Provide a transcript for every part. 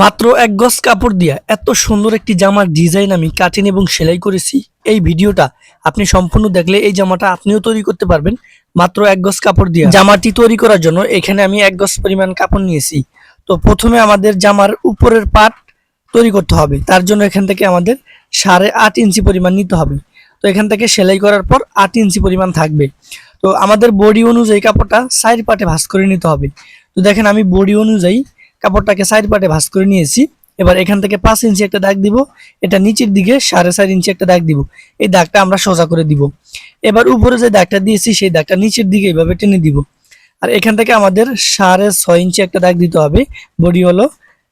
মাত্র এক গজ কাপড় দিয়া এত সুন্দর একটি জামার ডিজাইন আমি কাটিং এবং সেলাই করেছি। এই ভিডিওটা আপনি সম্পূর্ণ দেখলে এই জামাটা আপনিও তৈরি করতে পারবেন। মাত্র এক গজ কাপড় দিয়া। জামাটি তৈরি করার জন্য এখানে আমি এক গজ পরিমাণ কাপড় নিয়েছি। তো প্রথমে আমাদের জামার উপরের পাট তৈরি করতে হবে। তার জন্য এখান থেকে আমাদের সাড়ে আট ইঞ্চি পরিমাণ নিতে হবে। তো এখান থেকে সেলাই করার পর আট ইঞ্চি পরিমাণ থাকবে। তো আমাদের বডি অনুযায়ী কাপড়টা সাইড পাটে ভাঁজ করে নিতে হবে। তো দেখেন আমি বডি অনুযায়ী কাপড়টাকে সাইড পাটে ভাঁজ করে নিয়েছি। এবার এখান থেকে পাঁচ ইঞ্চি একটা দাগ দিব, এটা নিচের দিকে সাড়ে চার ইঞ্চি একটা দাগ দিব। এই দাগটা আমরা সোজা করে দিব। এবার উপরে যে দাগটা দিয়েছি, সেই দাগটা নিচের দিকে এইভাবে টেনে দিব। আর এখান থেকে আমাদের সাড়ে ছয় ইঞ্চি একটা দাগ দিতে হবে। বডি হলো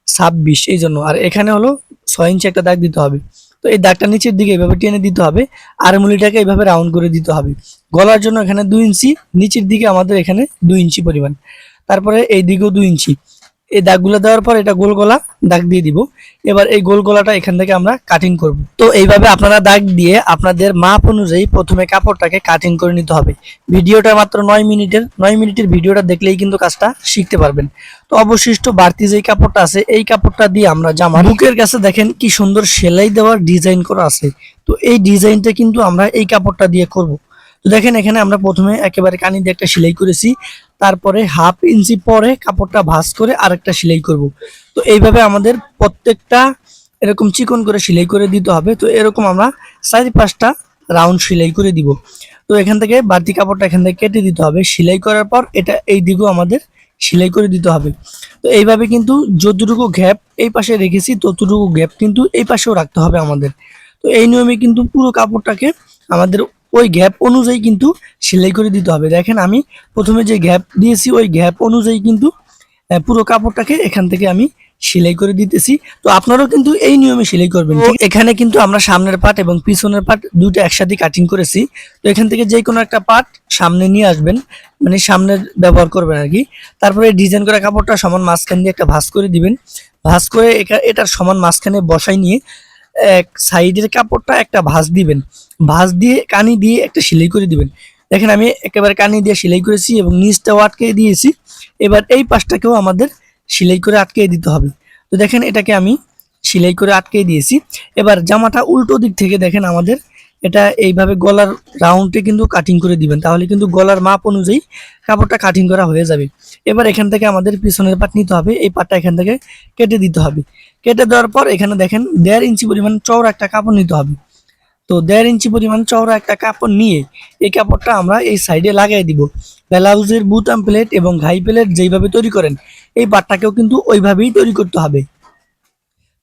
ছাব্বিশ, এই জন্য। আর এখানে হলো ছয় ইঞ্চি একটা দাগ দিতে হবে। তো এই দাগটা নিচের দিকে এইভাবে টেনে দিতে হবে। আর মুলিটাকে এইভাবে রাউন্ড করে দিতে হবে। গলার জন্য এখানে দুই ইঞ্চি, নিচের দিকে আমাদের এখানে দুই ইঞ্চি পরিমাণ। তারপরে এই দিকেও দুই ইঞ্চি। এই দাগগুলো দেওয়ার পর এটা গোল গলা দাগ দিয়ে দিব। এবার এই গোল গলাটা এখান থেকে আমরা কাটিং করব। তো এইভাবে আপনারা দাগ দিয়ে আপনাদের মাপ অনুযায়ী প্রথমে কাপড়টাকে কাটিং করে নিতে হবে। ভিডিওটা মাত্র নয় মিনিটের নয় মিনিটের ভিডিওটা দেখলেই কিন্তু কাজটা শিখতে পারবেন। তো অবশিষ্ট বাড়তি যেই কাপড়টা আছে, এই কাপড়টা দিয়ে আমরা জামা। বুকের কাছে দেখেন কি সুন্দর সেলাই দেওয়ার ডিজাইন করা আছে। তো এই ডিজাইনটা কিন্তু আমরা এই কাপড়টা দিয়ে করব। তো দেখেন এখানে আমরা প্রথমে একেবারে কানি দিয়ে একটা সেলাই করেছি। তারপরে হাফ ইঞ্চি পরে কাপড়টা ভাঁজ করে আরেকটা সেলাই করব। তো এইভাবে আমাদের প্রত্যেকটা এরকম চিকন করে সেলাই করে দিতে হবে। তো এরকম আমরা চারি পাঁচটা রাউন্ড সেলাই করে দিব। তো এখান থেকে বাড়তি কাপড়টা এখান থেকে কেটে দিতে হবে। সেলাই করার পর এটা এই দিকেও আমাদের সেলাই করে দিতে হবে। তো এইভাবে কিন্তু যতটুকু গ্যাপ এই পাশে রেখেছি, ততটুকু গ্যাপ কিন্তু এই পাশেও রাখতে হবে আমাদের। তো এই নিয়মে কিন্তু পুরো কাপড়টাকে আমাদের ওই গ্যাপ অনুযায়ী কিন্তু সেলাই করে দিতে হবে। দেখেন আমি প্রথমে যে গ্যাপ দিয়েছি, ওই গ্যাপ অনুযায়ী কিন্তু পুরো কাপড়টাকে এখান থেকে আমি সেলাই করে দিতেছি। তো আপনারাও কিন্তু এই নিয়মে সেলাই করবেন। এখানে কিন্তু আমরা সামনের পাট এবং পিছনের পাট দুটো একসাথে কাটিং করেছি। তো এখান থেকে যে কোনো একটা পাট সামনে নিয়ে আসবেন মানে সামনের ব্যবহার করবেন আর কি। তারপরে ডিজাইন করা কাপড়টা সমান মাঝখান দিয়ে একটা ভাঁজ করে দিবেন। ভাঁজ করে একা- এটার সমান মাঝখানে বসাই নিয়ে সাইডের কাপড়টা একটা ভাঁজ দিবেন। ভাঁজ দিয়ে কানি দিয়ে একটা সেলাই করে দিবেন। দেখেন আমি একেবারে কানি দিয়ে সেলাই করেছি এবং নিচটাও আটকে দিয়েছি। এবার এই পাশটাকেও আমাদের সেলাই করে আটকে দিতে হবে। তো দেখেন এটাকে আমি সেলাই করে আটকে দিয়েছি। এবার জামাটা উল্টো দিক থেকে দেখেন আমাদের এটা এইভাবে গলার রাউন্ডে কিন্তু কাটিং করে দিবেন। তাহলে কিন্তু গলার মাপ অনুযায়ী কাপড়টা কাটিং করা হয়ে যাবে। এবার এখান থেকে আমাদের পিছনের পাট নিতে হবে। এই পাটটা এখান থেকে কেটে দিতে হবে। কেটে দেওয়ার পর এখানে দেখেন দেড় ইঞ্চি পরিমাণ চওড়া একটা কাপড় নিতে হবে। তো দেড় ইঞ্চি পরিমাণ চওড়া একটা কাপড় নিয়ে এই কাপড়টা আমরা এই সাইডে লাগাই দিব। ব্লাউজের বুতাম প্লেট এবং ঘাই প্লেট যেইভাবে তৈরি করেন, এই পাটটাকেও কিন্তু ওইভাবেই তৈরি করতে হবে।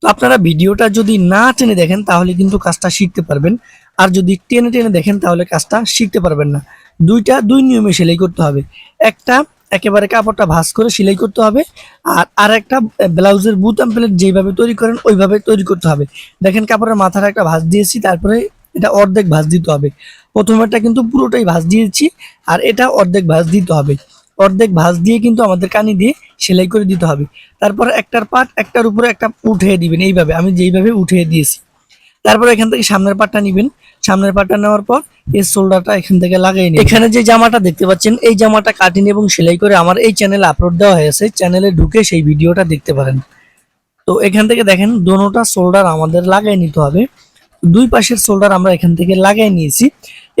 তো আপনারা ভিডিওটা যদি না টেনে দেখেন, তাহলে কিন্তু কাজটা শিখতে পারবেন। আর যদি টেনে টেনে দেখেন, তাহলে কাজটা শিখতে পারবেন না। দুইটা দুই নিয়মে সেলাই করতে হবে। একটা একেবারে কাপড়টা ভাঁজ করে সেলাই করতে হবে। আর আর একটা ব্লাউজের বুতাম প্লেট যেইভাবে তৈরি করেন, ওইভাবে তৈরি করতে হবে। দেখেন কাপড়ের মাথার একটা ভাঁজ দিয়েছি, তারপরে এটা অর্ধেক ভাঁজ দিতে হবে। প্রথমেরটা কিন্তু পুরোটাই ভাঁজ দিয়েছি, আর এটা অর্ধেক ভাঁজ দিতে হবে। অর্ধেক ভাঁজ দিয়ে কিন্তু আমাদের কানি দিয়ে সেলাই করে দিতে হবে। তারপর একটার পাট, একটার উপরে একটা উঠিয়ে দিবেন, এইভাবে। আমি যেইভাবে উঠিয়ে দিয়েছি। তারপর এখান থেকে সামনের পাটটা নিবেন। সামনের পাটটা নেওয়ার পর এই শোল্ডারটা এখান থেকে লাগিয়ে নিন এখানে যে জামাটা দেখতে পাচ্ছেন, এই জামাটা কাটিং এবং সেলাই করে আমার এই চ্যানেলে আপলোড দেওয়া হয়েছে। চ্যানেলে ঢুকে সেই ভিডিওটা দেখতে পারেন। তো এখান থেকে দেখেন, দোনোটা শোল্ডার আমাদের লাগাই নিতে হবে। দুই পাশের শোল্ডার আমরা এখান থেকে লাগাই নিয়েছি।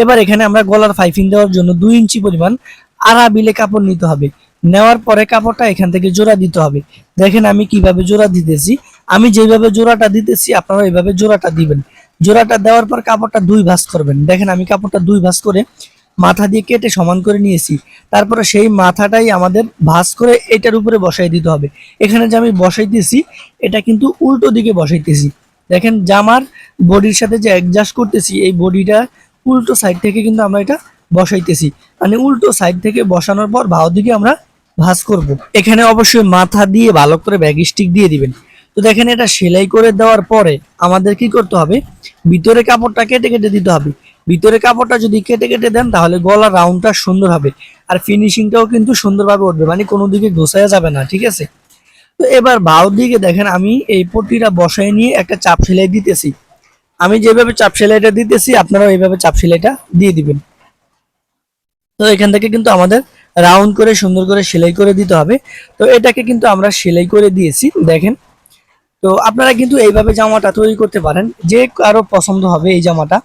এবার এখানে আমরা গলার ফাইফিং দেওয়ার জন্য দুই ইঞ্চি পরিমাণ আড়া বিলে কাপড় নিতে হবে। নেওয়ার পরে কাপড়টা এখান থেকে জোড়া দিতে হবে। দেখেন আমি কীভাবে জোড়া দিতেছি। আমি যেভাবে জোড়াটা দিতেছি আপনারা এইভাবে জোড়াটা দিবেন। জোড়াটা দেওয়ার পর কাপড়টা দুই ভাঁজ করবেন। দেখেন, আমি কাপড়টা দুই ভাঁজ করে মাথা দিয়ে কেটে সমান করে নিয়েছি। তারপরে সেই মাথাটাই আমাদের ভাঁজ করে এটার উপরে বসাই দিতে হবে। এখানে যে আমি বসাইতেছি, এটা কিন্তু উল্টো দিকে বসাইতেছি। দেখেন জামার বডির সাথে যে অ্যাডজাস্ট করতেছি, এই বডিটা উল্টো সাইড থেকে কিন্তু আমরা এটা বসাইতেছি। মানে উল্টো সাইড থেকে বসানোর পর ভাও দিকে আমরা ভাঁজ করব। এখানে অবশ্যই মাথা দিয়ে ভালো করে ব্যাগ স্টিক দিয়ে দিবেন। তো দেখেন এটা সেলাই করে দেওয়ার পরে আমাদের কি করতে হবে? ভিতরে কাপড়টা কেটে কেটে দিতে হবে। ভিতরে কাপড়টা যদি কেটে কেটে দেন, তাহলে গলা রাউন্ডটা সুন্দর হবে আর ফিনিশিংটাও কিন্তু সুন্দরভাবে উঠবে মানে কোনো দিকে ঘোষায়া যাবে না, ঠিক আছে? তো এবার বাউ দিকে দেখেন আমি এই পট্টিটা বসায় নিয়ে একটা চাপ সেলাই দিতেছি। আমি যেভাবে চাপ সেলাইটা দিতেছি, আপনারাও এইভাবে চাপ সেলাইটা দিয়ে দিবেন। তো এখান থেকে কিন্তু আমাদের রাউন্ড করে সুন্দর করে সেলাই করে দিতে হবে। তো এটাকে কিন্তু আমরা সেলাই করে দিয়েছি, দেখেন। তো আপনারা কিন্তু এইভাবে জামাটা তৈরি করতে পারেন। যে কারও পছন্দ হবে এই জামাটা।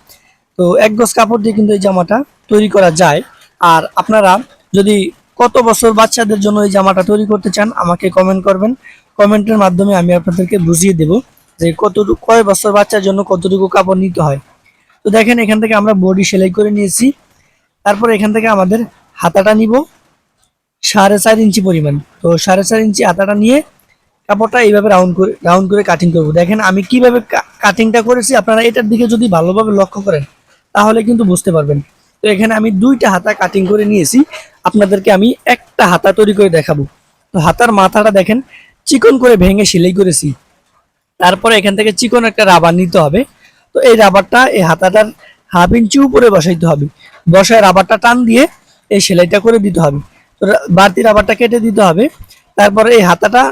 তো এক গজ কাপড় দিয়ে কিন্তু এই জামাটা তৈরি করা যায়। আর আপনারা যদি কত বছর বাচ্চাদের জন্য এই জামাটা তৈরি করতে চান, আমাকে কমেন্ট করবেন। কমেন্টের মাধ্যমে আমি আপনাদেরকে বুঝিয়ে দেব যে কতটুকু, কয় বছর বাচ্চার জন্য কতটুকু কাপড় নিতে হয়। তো দেখেন, এখান থেকে আমরা বডি সেলাই করে নিয়েছি। তারপর এখান থেকে আমাদের হাতাটা নিব সাড়ে চার ইঞ্চি পরিমাণ। তো সাড়ে চার ইঞ্চি হাতাটা নিয়ে কাপড়টা এইভাবে রাউন্ড করে রাউন্ড করে কাটিং করব। দেখেন আমি কীভাবে কাটিংটা করেছি, আপনারা এটার দিকে যদি ভালোভাবে লক্ষ্য করেন, তাহলে কিন্তু বুঝতে পারবেন। তো এখানে আমি দুইটা হাতা কাটিং করে নিয়েছি, আপনাদেরকে আমি একটা হাতা তৈরি করে দেখাবো। তো হাতার মাথাটা দেখেন, চিকন করে ভেঙে সেলাই করেছি। তারপরে এখান থেকে চিকন একটা রাবার নিতে হবে। তো এই রাবারটা এই হাতাটার হাফ ইঞ্চি উপরে বসাইতে হবে। বসায় রাবারটা টান দিয়ে এই সেলাইটা করে দিতে হবে। তো বাড়তি রাবারটা কেটে দিতে হবে। তারপরে এই হাতাটা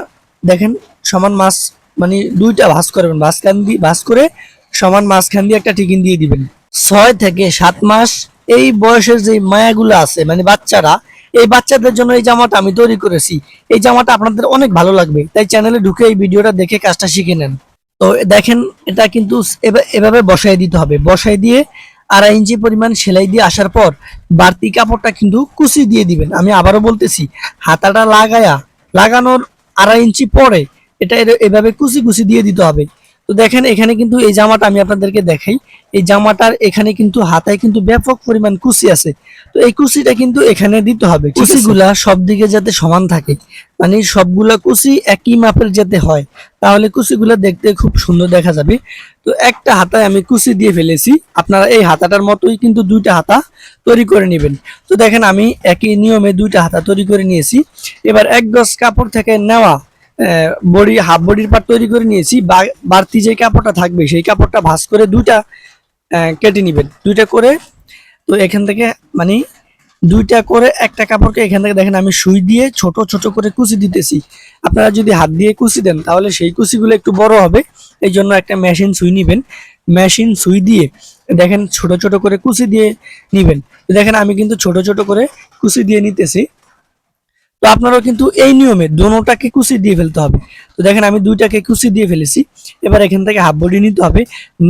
দেখেন, সমান মাছ মানে দুইটা ভাঁজ করবেন ভাঁজখান দিয়ে ভাঁজ করে সমান মাঝখান দিয়ে একটা টিকিন দিয়ে দিবেন। ছয় থেকে সাত মাস এই বয়সের যে মায়াগুলো আছে মানে বাচ্চারা, এই বাচ্চাদের জন্য এই জামাটা আমি তৈরি করেছি। এই জামাটা আপনাদের অনেক ভালো লাগবে। তাই চ্যানেলে ঢুকে এই ভিডিওটা দেখে কাজটা শিখে নেন। তো দেখেন, এটা কিন্তু এভা- এভাবে বসাই দিতে হবে। বসাই দিয়ে আড়াই ইঞ্চি পরিমাণ সেলাই দিয়ে আসার পর বাড়তি কাপড়টা কিন্তু কুচি দিয়ে দিবেন। আমি আবারও বলতেছি, হাতাটা লাগায়া, লাগানোর আড়াই ইঞ্চি পরে এটা এভাবে কুচি কুচি দিয়ে দিতে হবে। তো দেখেন এখানে কিন্তু এই জামাটা আমি আপনাদেরকে দেখাই। এই জামাটার এখানে কিন্তু হাতায় কিন্তু ব্যাপক পরিমাণ কুচি আছে। তো এই কুচিটা কিন্তু এখানে দিতে হবে। কুচিগুলা সব দিকে যাতে সমান থাকে। মানে সবগুলা কুচি একই মাপের যাতে হয় তাহলে কুচিগুলা দেখতে খুব সুন্দর দেখা যাবে। তো একটা হাতায় আমি কুচি দিয়ে ফেলেছি। আপনারা এই হাতাটার মতোই কিন্তু দুইটা হাতা তৈরি করে নেবেন। তো দেখেন আমি একই নিয়মে দুইটা হাতা তৈরি করে নিয়েছি। এবার এক গজ কাপড় থেকে নেওয়া বডি, হাফ বডির পার্ট তৈরি করে নিয়েছি। বাড়তি যে কাপড়টা থাকবে, সেই কাপড়টা ভাঁজ করে দুইটা কেটে নেবেন। দুইটা করে, তো এখান থেকে মানে দুইটা করে একটা কাপড়কে এখান থেকে দেখেন আমি সুই দিয়ে ছোট ছোট করে কুচি দিতেছি। আপনারা যদি হাত দিয়ে কুচি দেন, তাহলে সেই কুচিগুলো একটু বড় হবে। এই জন্য একটা মেশিন সুই নিবেন। মেশিন সুই দিয়ে দেখেন ছোট ছোট করে কুচি দিয়ে নিবেন। দেখেন আমি কিন্তু ছোট ছোট করে কুচি দিয়ে নিতেছি। তো আপনারাও কিন্তু এই নিয়মে দোনোটাকে কুচি দিয়ে ফেলতে হবে। তো দেখেন আমি দুইটাকে কুচি দিয়ে ফেলেছি। এবার এখান থেকে হাফ বডি নিতে হবে।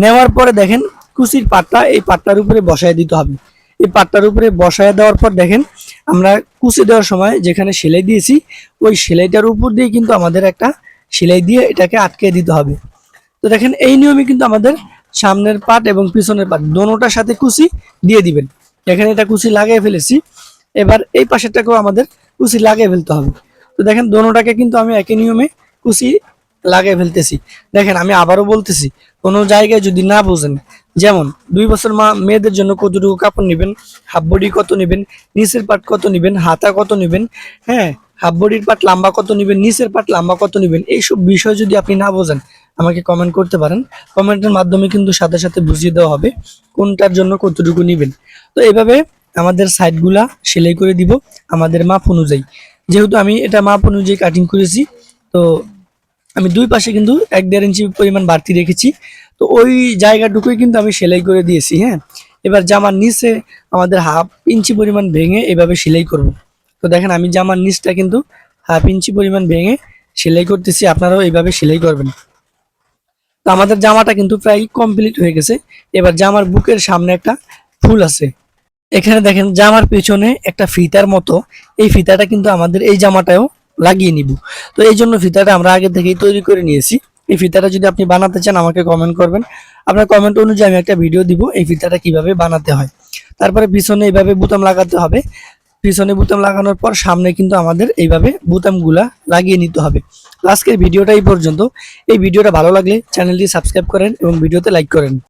নেওয়ার পরে দেখেন কুচির পাটটা এই পাটটার উপরে বসায় দিতে হবে। এই পাটটার উপরে বসায় দেওয়ার পর দেখেন আমরা কুচি দেওয়ার সময় যেখানে সেলাই দিয়েছি, ওই সেলাইটার উপর দিয়ে কিন্তু আমাদের একটা সেলাই দিয়ে এটাকে আটকে দিতে হবে। তো দেখেন এই নিয়মে কিন্তু আমাদের সামনের পাট এবং পিছনের পাট দোনোটার সাথে কুচি দিয়ে দিবেন। এখানে এটা কুচি লাগিয়ে ফেলেছি। এবার এই পাশেরটাকেও আমাদের কুচি লাগিয়ে ফেলতে হবে। তো দেখেন দোনোটাকে কিন্তু আমি একই নিয়মে কুচি লাগিয়ে ফেলতেছি। দেখেন আমি আবারও বলতেছি, কোনো জায়গায় যদি না বোঝেন, যেমন দুই বছর মা, মেয়েদের জন্য কতটুকু কাপড় নেবেন, হাফ বডি কত নেবেন, নিচের পাট কত নেবেন, হাতা কত নেবেন হ্যাঁ হাফ বডির পাট লম্বা কত নেবেন, নিচের পাট লম্বা কত নেবেন, এইসব বিষয় যদি আপনি না বোঝেন, আমাকে কমেন্ট করতে পারেন। কমেন্টের মাধ্যমে কিন্তু সাথে সাথে বুঝিয়ে দেওয়া হবে কোনটার জন্য কতটুকু নেবেন। তো এইভাবে আমাদের সাইডগুলা সেলাই করে দিব আমাদের মাপ অনুযায়ী। যেহেতু আমি এটা মাপ অনুযায়ী কাটিং করেছি, তো আমি দুই পাশে কিন্তু এক দেড় ইঞ্চি পরিমাণ বাড়তি রেখেছি। তো ওই জায়গাটুকুই কিন্তু আমি সেলাই করে দিয়েছি হ্যাঁ। এবার জামার নিচে আমাদের হাফ ইঞ্চি পরিমাণ ভেঙে এভাবে সেলাই করব। তো দেখেন আমি জামার নিচটা কিন্তু হাফ ইঞ্চি পরিমাণ ভেঙে সেলাই করতেছি, আপনারাও এইভাবে সেলাই করবেন। তো আমাদের জামাটা কিন্তু প্রায় কমপ্লিট হয়ে গেছে। এবার জামার বুকের সামনে একটা ফুল আছে। এখানে দেখেন, জামার পেছনে একটা ফিতার মতো। এই ফিতাটা কিন্তু আমাদের এই জামাটাও লাগিয়ে নিব। তো এই জন্য ফিতাটা আমরা আগে থেকেই তৈরি করে নিয়েছি। এই ফিতাটা যদি আপনি বানাতে চান, আমাকে কমেন্ট করবেন। আপনার কমেন্ট অনুযায়ী আমি একটা ভিডিও দিব, এই ফিতাটা কীভাবে বানাতে হয়। তারপরে পিছনে এইভাবে বুতাম লাগাতে হবে। পিছনে বুতাম লাগানোর পর সামনে কিন্তু আমাদের এইভাবে বুতামগুলা লাগিয়ে নিতে হবে। আজকের ভিডিওটা এই পর্যন্ত। এই ভিডিওটা ভালো লাগলে চ্যানেলটি সাবস্ক্রাইব করেন এবং ভিডিওতে লাইক করেন।